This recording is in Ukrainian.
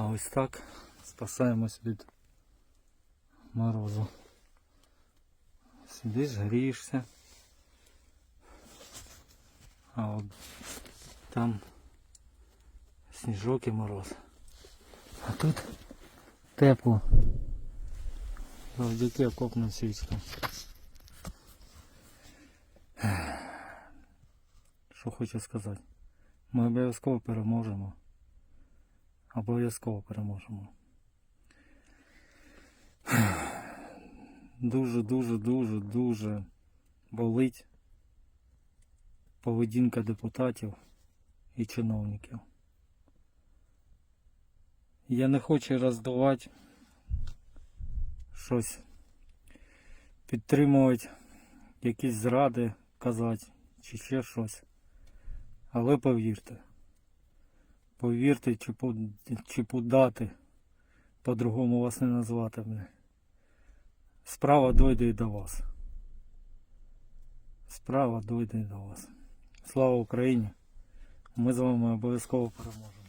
А ось так спасаємось від морозу. Сидиш, грієшся. А от там сніжок і мороз. А тут тепло. Завдяки окопним свічкам. Що хочу сказати? Ми обов'язково переможемо. Обов'язково переможемо. Дуже, дуже, дуже, дуже болить поведінка депутатів і чиновників. Я не хочу роздувати щось, підтримувати якісь зради, казати, чи ще щось. Але повірте, повірте, чи, по- чи подати, по-другому вас не назвати. Справа дойде і до вас. Справа дойде і до вас. Слава Україні! Ми з вами обов'язково переможемо.